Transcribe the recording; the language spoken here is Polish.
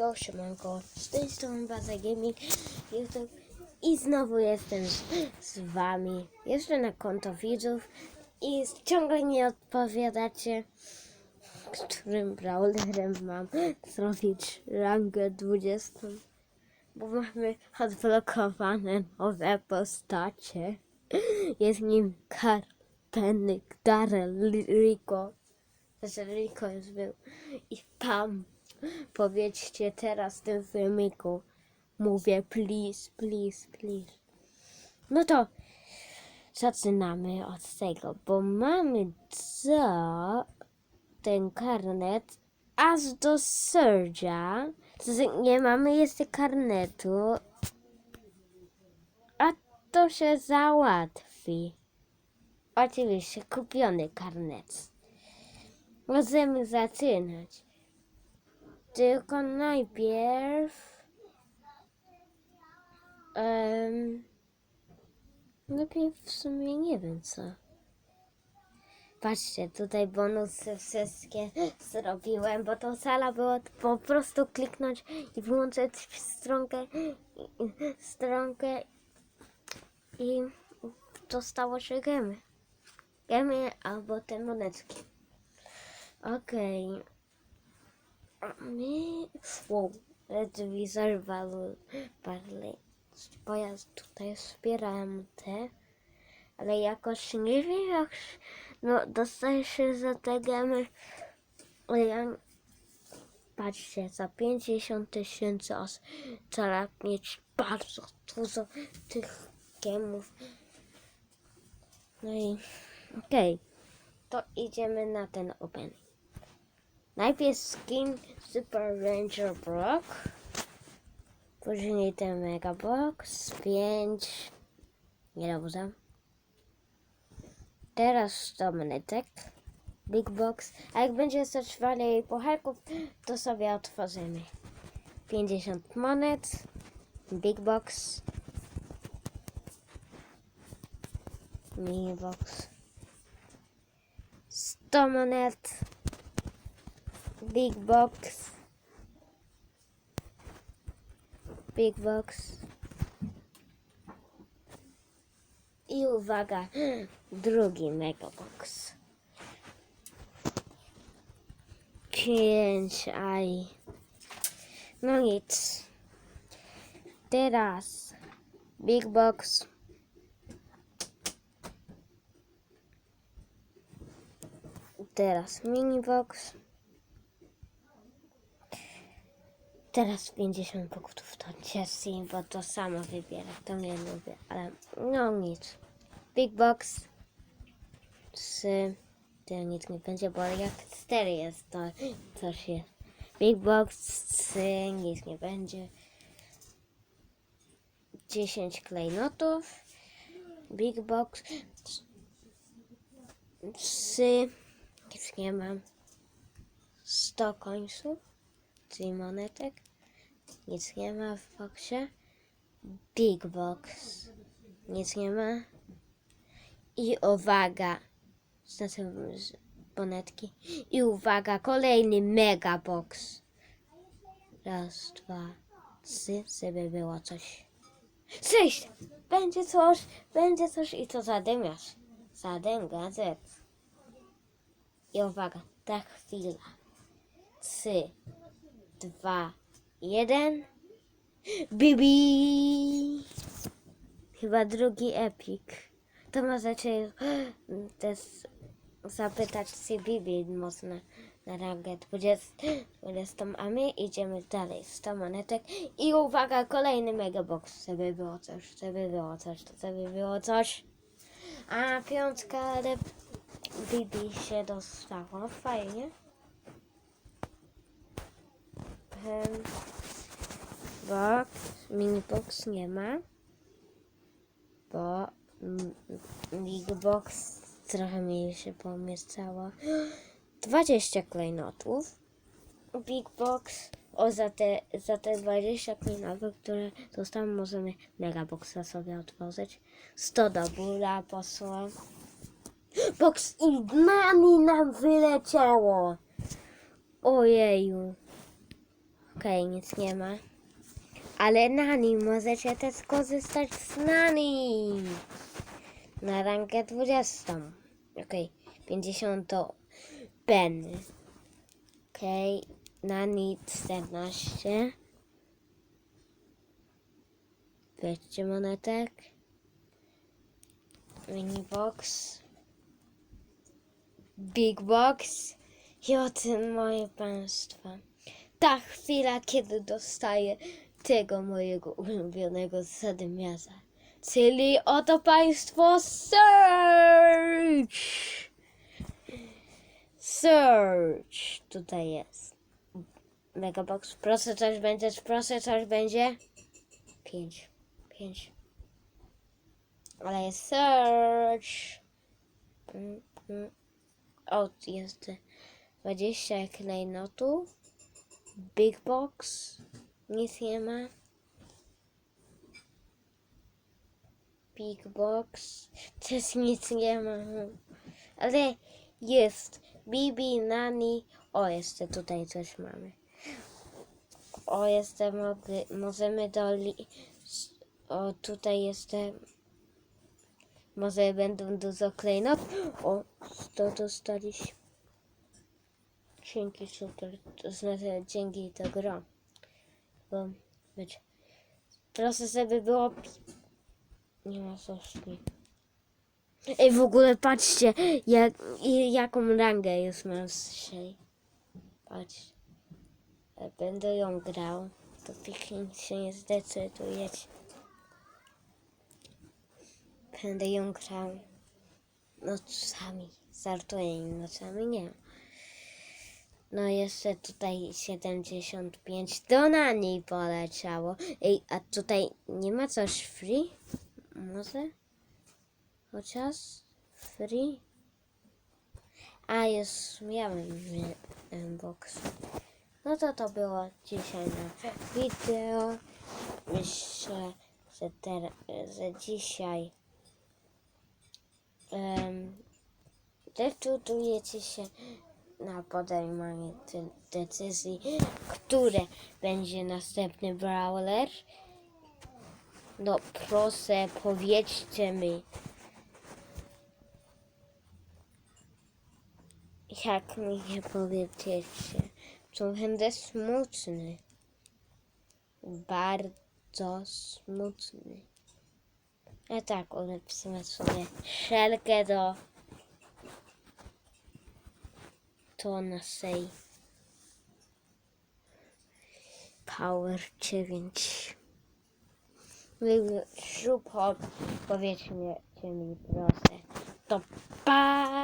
Yo, siemanko, z tej strony Baza Gaming. YouTube i znowu jestem z, wami, jeszcze na konto widzów i ciągle nie odpowiadacie, którym brawlerem mam zrobić rangę 20, bo mamy odblokowane nowe postacie. Jest nim Karpenik, Darrell, Rico, znaczy Rico już był. I Pam. Powiedzcie teraz w tym filmiku. Mówię please, please, please. No to zaczynamy od tego, bo mamy co ten karnet aż do Surge'a. Nie mamy jeszcze karnetu. A to się załatwi. Oczywiście kupiony karnet. Możemy zaczynać. Tylko najpierw. Um, najpierw w sumie nie wiem co. Patrzcie, tutaj bonusy wszystkie zrobiłem, bo to sala było po prostu kliknąć i wyłączyć stronkę, stronkę i dostało się gemy. Gemy albo te monetki. Okej. Nie. Wow, Redwizor Value Barley. Bo ja tutaj wspieram te, ale jakoś nie wiem jak. No, dostaje się za te gemy. Ja. Patrzcie, za 50 tysięcy os trzeba mieć bardzo dużo tych gemów. No i okej, to idziemy na ten opening. Najpierw skin Super Ranger Brock. Później ten Mega Box. 5. Nie dobrze. Teraz 100 monetek. Big Box. A jak będzie coś dalej pucharków, to sobie otworzymy. 50 monet. Big Box. Mini Box. 100 monet. Big box. Big box. I uwaga, drugi mega box. Pięć, aj. No nic. Teraz big box. Teraz mini box. Teraz 50 punktów to Jessie, bo to samo wybiera, to nie lubię, ale no nic. Big Box 3, to nic nie będzie, bo jak 4 jest, to coś jest. Big Box 3, nic nie będzie. 10 klejnotów. Big Box 3, nic nie mam. 100 końców czyli monetek. Nic nie ma w boxie. Big box. Nic nie ma. I uwaga. Znaczy monetki. I uwaga, kolejny mega box. Raz, dwa, trzy, żeby było coś. Sześć! Będzie coś, będzie coś i to zadymiasz. Zadym gazet. I uwaga, ta chwila. Trzy, dwa, jeden. Bibi! Chyba drugi epik. To możecie też zapytać się Bibi mocno na rangę 20, 20, a my idziemy dalej. 100 monetek i uwaga, kolejny megabox. Żeby było coś, żeby było coś, żeby było coś. A piątka, Bibi się dostało. Fajnie. Em, Box, mini box nie ma, bo big box trochę mi się pomieszczało. 20 klejnotów. Big box, o za te, za te 20 klejnotów, które zostały, możemy mega boxa sobie otworzyć. 100 do bóla posło. Box i nami nam wyleciało. Ojeju. Okej, nic nie ma. Ale Nani, możecie też korzystać z Nani. Na rankę 20. Okej, 50 to Ben. Okej, Nani 14. Weźcie monetek. Mini box. Big box. I o tym moje państwa. Ta chwila, kiedy dostaję tego mojego ulubionego zadymiarza. Czyli oto państwo search. Search. Tutaj jest. Megabox. Proszę coś będzie, proszę coś będzie. Pięć. Pięć. Ale jest search. Mm, mm. O, jest 20 klejnotów. Big box. Nic nie ma. Big box. Też nic nie ma. Ale jest. Bibi, Nani. O, jeszcze tutaj coś mamy. O, jeszcze mogli, możemy doli... O, tutaj jeszcze... Może będą dużo klejnot. O, to dostaliśmy. Super. To znaczy dzięki to gra. Bo być. Proszę, żeby było. Nie ma soski. Ej, w ogóle patrzcie, jak, jaką rangę już mam dzisiaj. Patrz. Będę ją grał. To pięknie się nie zdecydujecie. Będę ją grał nocami. Żartuję, nocami nie. No jeszcze tutaj 75 do na niej poleciało. Ej, a tutaj nie ma coś free? Może? Chociaż free? A już miałem box. No to to było dzisiaj na wideo. Myślę, że, ter- że dzisiaj um, decydujecie się na podejmowanie decyzji, które będzie następny brawler. No proszę, powiedzcie mi, jak mi nie to będę smutny. Bardzo smutny. A tak, ulepszymy sobie szelkę do to na sej. Power 9. Śrub hop, powiedzcie mi proszę. To pa!